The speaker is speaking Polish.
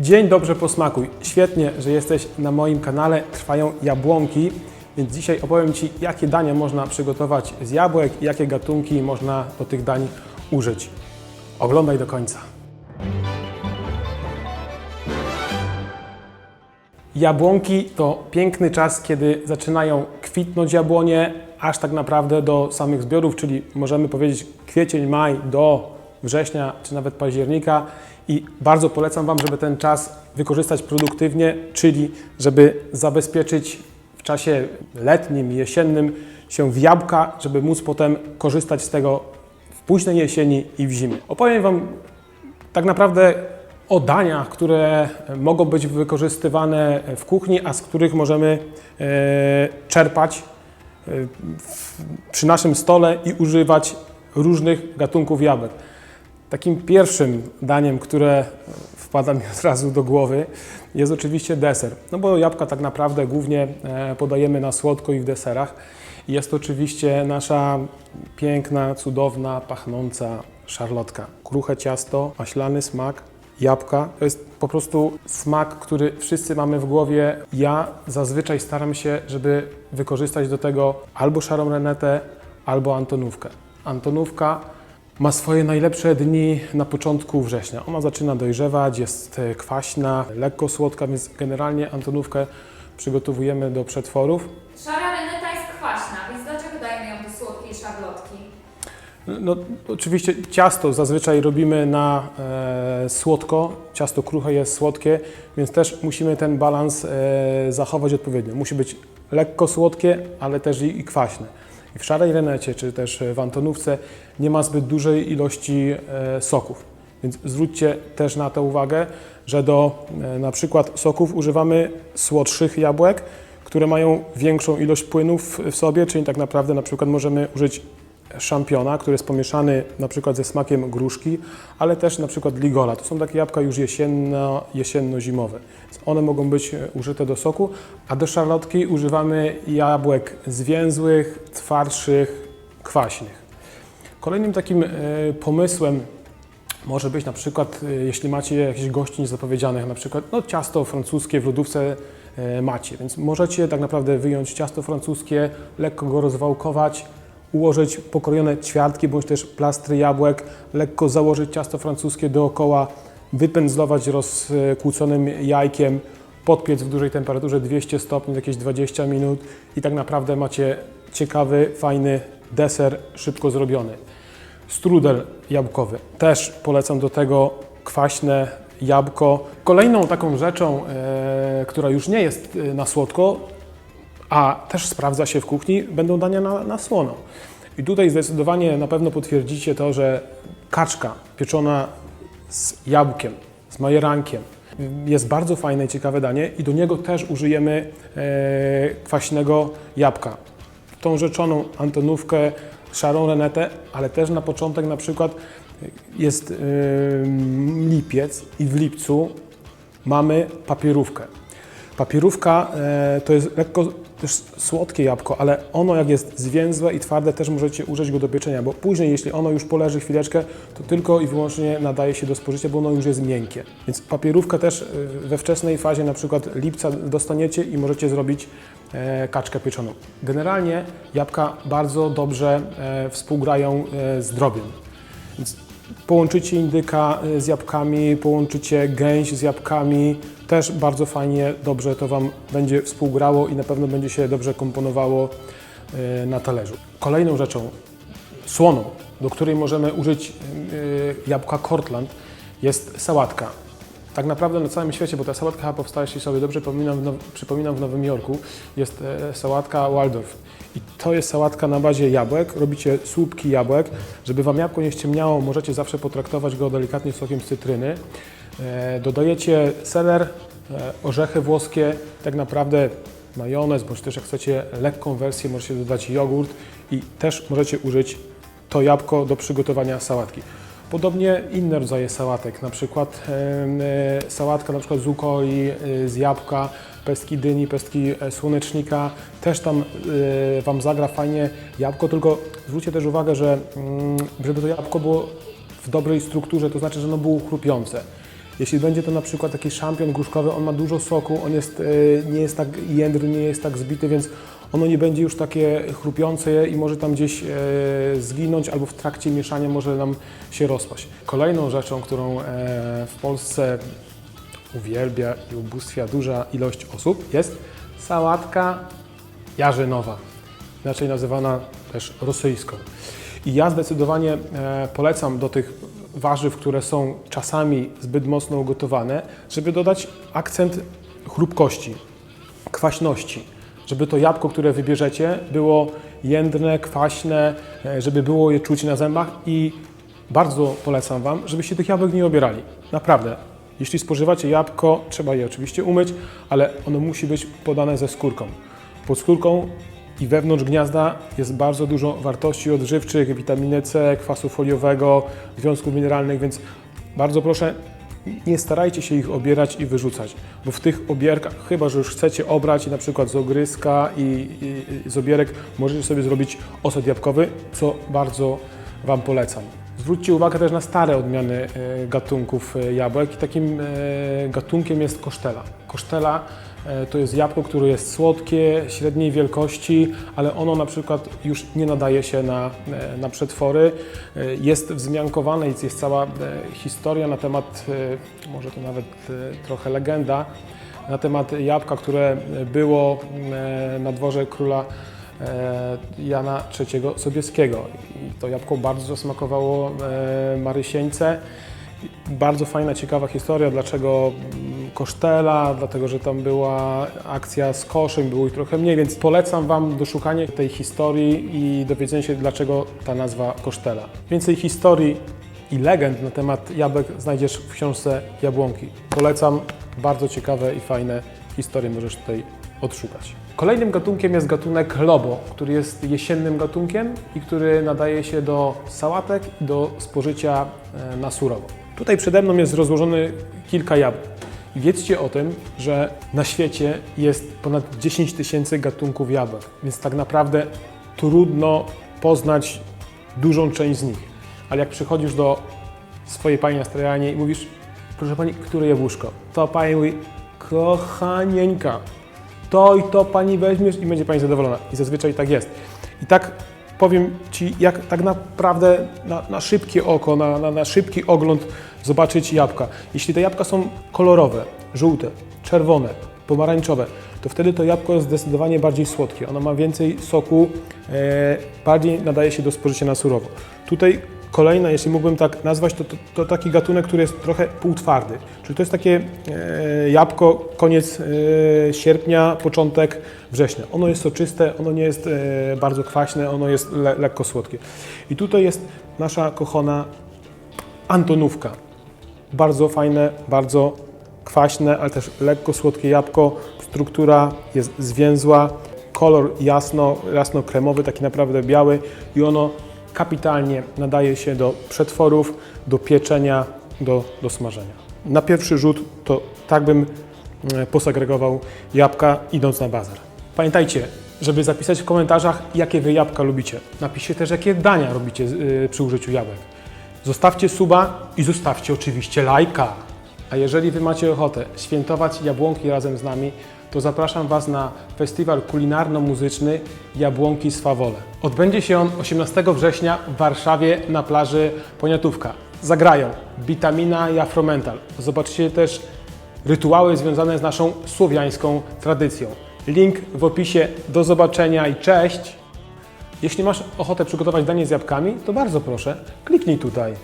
Dzień dobrze posmakuj. Świetnie, że jesteś na moim kanale. Trwają jabłonki, więc dzisiaj opowiem Ci, jakie dania można przygotować z jabłek i jakie gatunki można do tych dań użyć. Oglądaj do końca. Jabłonki to piękny czas, kiedy zaczynają kwitnąć jabłonie, aż tak naprawdę do samych zbiorów, czyli możemy powiedzieć kwiecień, maj do września czy nawet października. I bardzo polecam Wam, żeby ten czas wykorzystać produktywnie, czyli żeby zabezpieczyć w czasie letnim, jesiennym się w jabłka, żeby móc potem korzystać z tego w późnej jesieni i w zimie. Opowiem Wam tak naprawdę o daniach, które mogą być wykorzystywane w kuchni, a z których możemy e, czerpać e, przy naszym stole i używać różnych gatunków jabłek. Takim pierwszym daniem, które wpada mi od razu do głowy, jest oczywiście deser. No bo jabłka tak naprawdę głównie e, podajemy na słodko i w deserach. Jest to oczywiście nasza piękna, cudowna, pachnąca szarlotka. Kruche ciasto, maślany smak, jabłka. To jest po prostu smak, który wszyscy mamy w głowie. Ja zazwyczaj staram się, żeby wykorzystać do tego albo szarą renetę, albo antonówkę. Antonówka ma swoje najlepsze dni na początku września. Ona zaczyna dojrzewać, jest e, kwaśna, lekko słodka, więc generalnie antonówkę przygotowujemy do przetworów. Szara reneta jest kwaśna, więc dlaczego dajemy ją do słodkiej szarlotki? No, oczywiście ciasto zazwyczaj robimy na e, słodko, ciasto kruche jest słodkie, więc też musimy ten balans e, zachować odpowiednio. Musi być lekko słodkie, ale też i, i kwaśne. W szarej renecie, czy też w antonówce nie ma zbyt dużej ilości e, soków. Więc zwróćcie też na to uwagę, że do e, na przykład soków używamy słodszych jabłek, które mają większą ilość płynów w sobie, czyli tak naprawdę na przykład możemy użyć szampiona, który jest pomieszany na przykład ze smakiem gruszki, ale też na przykład ligola. To są takie jabłka już jesienno, jesienno-zimowe. One mogą być e, użyte do soku, a do szarlotki używamy jabłek zwięzłych, twardszych, kwaśnych. Kolejnym takim e, pomysłem może być na przykład, e, jeśli macie jakieś gości niezapowiedzianych, na przykład no, ciasto francuskie w lodówce macie, więc możecie tak naprawdę wyjąć ciasto francuskie, lekko go rozwałkować, ułożyć pokrojone ćwiartki bądź też plastry jabłek, lekko założyć ciasto francuskie dookoła, wypędzlować rozkłóconym jajkiem, podpiec w dużej temperaturze 200 stopni, jakieś 20 minut i tak naprawdę macie ciekawy, fajny deser, szybko zrobiony. Strudel jabłkowy. Też polecam do tego kwaśne jabłko. Kolejną taką rzeczą, e, która już nie jest e, na słodko, a też sprawdza się w kuchni, będą dania na, na słono. I tutaj zdecydowanie na pewno potwierdzicie to, że kaczka pieczona z jabłkiem, z majerankiem jest bardzo fajne i ciekawe danie i do niego też użyjemy e, kwaśnego jabłka. Tą rzeczoną antonówkę, szarą renetę, ale też na początek na przykład jest ym, lipiec i w lipcu mamy papierówkę. Papierówka e, to jest lekko też słodkie jabłko, ale ono jak jest zwięzłe i twarde też możecie użyć go do pieczenia, bo później jeśli ono już poleży chwileczkę, to tylko i wyłącznie nadaje się do spożycia, bo ono już jest miękkie. Więc papierówkę też e, we wczesnej fazie, na przykład lipca dostaniecie i możecie zrobić e, kaczkę pieczoną. Generalnie jabłka bardzo dobrze e, współgrają e, z drobiem. Połączycie indyka y, z jabłkami, połączycie gęś z jabłkami, też bardzo fajnie, dobrze to Wam będzie współgrało i na pewno będzie się dobrze komponowało y, na talerzu. Kolejną rzeczą, słoną, do której możemy użyć y, jabłka Cortland, jest sałatka. Tak naprawdę na całym świecie, bo ta sałatka powstała, jeśli sobie dobrze przypominam, w, przypominam w Nowym Jorku, jest e, sałatka Waldorf. I to jest sałatka na bazie jabłek. Robicie słupki jabłek. Żeby Wam jabłko nie ściemniało, możecie zawsze potraktować go delikatnie sokiem cytryny. E, dodajecie seler, e, orzechy włoskie, tak naprawdę majonez, bądź też jak chcecie lekką wersję, możecie dodać jogurt i też możecie użyć to jabłko do przygotowania sałatki. Podobnie inne rodzaje sałatek, na przykład e, sałatka na przykład z ukoli, e, z jabłka, pestki dyni, pestki e, słonecznika, też tam Wam zagra fajnie jabłko, tylko zwróćcie też uwagę, że mm, żeby to jabłko było w dobrej strukturze, to znaczy, że ono było chrupiące. Jeśli będzie to na przykład taki szampion gruszkowy, on ma dużo soku, on jest, nie jest tak jędry, nie jest tak zbity, więc ono nie będzie już takie chrupiące i może tam gdzieś e, zginąć albo w trakcie mieszania może nam się rozpaść. Kolejną rzeczą, którą e, w Polsce uwielbia i ubóstwia duża ilość osób jest sałatka jarzynowa, inaczej nazywana też rosyjską. I ja zdecydowanie e, polecam do tych warzyw, które są czasami zbyt mocno ugotowane, żeby dodać akcent chrupkości, kwaśności, żeby to jabłko, które wybierzecie, było jędrne, kwaśne, e, żeby było je czuć na zębach i bardzo polecam Wam, żebyście tych jabłek nie obierali. Naprawdę. Jeśli spożywacie jabłko, trzeba je oczywiście umyć, ale ono musi być podane ze skórką. Pod skórką i wewnątrz gniazda jest bardzo dużo wartości odżywczych, witaminy C, kwasu foliowego, związków mineralnych, więc bardzo proszę, nie starajcie się ich obierać i wyrzucać, bo w tych obierkach, chyba że już chcecie obrać na przykład z ogryska i, i, i z obierek, możecie sobie zrobić osad jabłkowy, co bardzo Wam polecam. Zwróćcie uwagę też na stare odmiany e, gatunków e, jabłek i takim e, gatunkiem jest kosztela. Kosztela to jest jabłko, które jest słodkie, średniej wielkości, ale ono na przykład już nie nadaje się na, e, na przetwory. E, Jest wzmiankowane i jest cała e, historia na temat, e, może to nawet e, trochę legenda, na temat jabłka, które było e, na dworze króla e, Jana III Sobieskiego. I to jabłko bardzo zasmakowało e, Marysieńce. Bardzo fajna, ciekawa historia, dlaczego kosztela, dlatego że tam była akcja z koszem, było ich trochę mniej, więc polecam Wam doszukanie tej historii i dowiedzenie się, dlaczego ta nazwa kosztela. Więcej historii i legend na temat jabłek znajdziesz w książce Jabłonki. Polecam, bardzo ciekawe i fajne historie możesz tutaj odszukać. Kolejnym gatunkiem jest gatunek lobo, który jest jesiennym gatunkiem i który nadaje się do sałatek i do spożycia e, na surowo. Tutaj przede mną jest rozłożone kilka jabłek. I wiedzcie o tym, że na świecie jest ponad 10 tysięcy gatunków jabłek, więc tak naprawdę trudno poznać dużą część z nich. Ale jak przychodzisz do swojej pani na strojanie i mówisz, proszę pani, które jabłuszko? To pani mówi, kochanieńka, to i to pani weźmiesz i będzie pani zadowolona. I zazwyczaj tak jest. I tak powiem Ci, jak tak naprawdę na, na szybkie oko, na, na, na szybki ogląd zobaczyć jabłka. Jeśli te jabłka są kolorowe, żółte, czerwone, pomarańczowe, to wtedy to jabłko jest zdecydowanie bardziej słodkie. Ono ma więcej soku, e, bardziej nadaje się do spożycia na surowo. Tutaj kolejna, jeśli mógłbym tak nazwać, to, to, to taki gatunek, który jest trochę półtwardy. Czyli to jest takie e, jabłko koniec e, sierpnia, początek września. Ono jest soczyste, ono nie jest e, bardzo kwaśne, ono jest le, lekko słodkie. I tutaj jest nasza kochana Antonówka. Bardzo fajne, bardzo kwaśne, ale też lekko słodkie jabłko. Struktura jest zwięzła, kolor jasno, jasno-kremowy, taki naprawdę biały i ono kapitalnie nadaje się do przetworów, do pieczenia, do, do smażenia. Na pierwszy rzut to tak bym e, posegregował jabłka idąc na bazar. Pamiętajcie, żeby zapisać w komentarzach, jakie wy jabłka lubicie. Napiszcie też, jakie dania robicie yy, przy użyciu jabłek. Zostawcie suba i zostawcie oczywiście lajka. A jeżeli Wy macie ochotę świętować jabłonki razem z nami, to zapraszam Was na festiwal kulinarno-muzyczny Jabłonki z Fawole. Odbędzie się on 18 września w Warszawie na plaży Poniatówka. Zagrają Bitamina i Afromental. Zobaczycie też rytuały związane z naszą słowiańską tradycją. Link w opisie. Do zobaczenia i cześć! Jeśli masz ochotę przygotować danie z jabłkami, to bardzo proszę, kliknij tutaj.